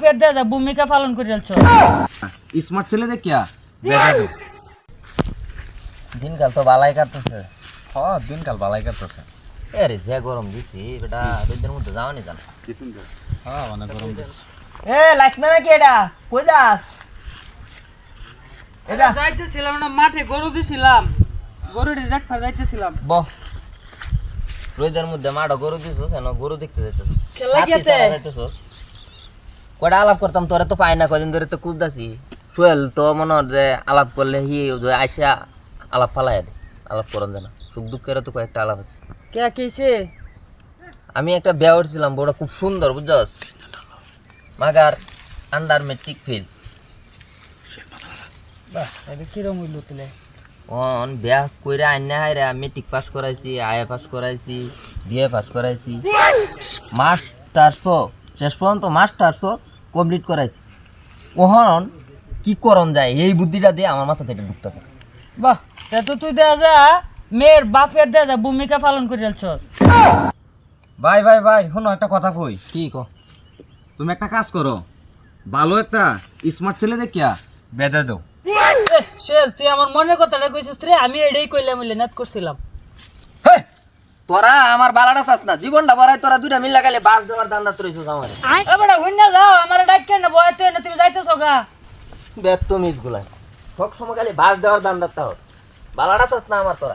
ফের দাদা ভূমিকা পালন করে যাচ্ছ স্মার্ট ছেলে দেখিয়া দিনকাল তো বালাই কাটতেছে। হ দিনকাল বালাই কাটতেছে। এ রে যে গরম দিছি বেটা রোদের মধ্যে যাওয়ানি জানা। হ্যাঁ অনেক গরম দিচ্ছে এ লাগবে নাকি এটা? কই যাস? এটা যাইতেছিলাম না মাঠে গরু দিছিলাম। গরু ডাক্তার যাইতেছিলাম। বহ রোদের মধ্যে মাঠে গরু দিছিস না গরু দেখতে যাইতেছ খেলা গেছে। কয়টা আলাপ করতাম তোরে তো পাই না কদিন ধরে তো কুদাছি সোহেল তো মনে হয় যে আলাপ করলে হি আইসা আলাপ ফালাই দে আলাপ করন জানা। সুখ দুঃখের তো কয়েকটা আলাপ আছে। কে কেছে আমি একটা বিয়া উঠছিলাম বড় খুব সুন্দর বুঝছস? মাগার আন্ডার মেট্রিক ফেল বাহ এটা কিরম হইল তুলে অন বিয়া কইরা আইনা হাইরা মেট্রিক পাস করাইছি আইএ পাস করাইছি বিএ পাস করাইছি। মাস্টার্সও শেষ পর্যন্ত মাস্টার্সও কমপ্লিট করাইছি। ওহন কি করন যায়? এই বুদ্ধিটা দিয়ে আমার মাথা থেকে ঢুকতেছে। বাহ তা তো তুই দেখা যা মেয়ের বাপের দেয়া যা ভূমিকা পালন করে যাচ্ছ ভাই ভাই ভাই শোনো একটা কথা কই। কি কো? তুমি একটা কাজ করো ভালো একটা স্মার্ট ছেলে দেখিয়া বেদা দাও। শেল তুই আমার মনের কথাটা কইছিস রে আমি এটাই কইলাম নাত করছিলাম। হেই, তোরা আমার বালাটা চাস না জীবনটা বড়াই তোরা দুইটা মিল গেলে বাস দেওয়ার দান্দা তুইছিস আমার। এবারে হইনা যাও আমার ডাক্কে না বয় তুই না তুমি যাইতেছো গা। বেত তো মিসগুলা সব সময় খালি বাস দেওয়ার দান্দা তাহস বালাটা চাস না আমার তোরা।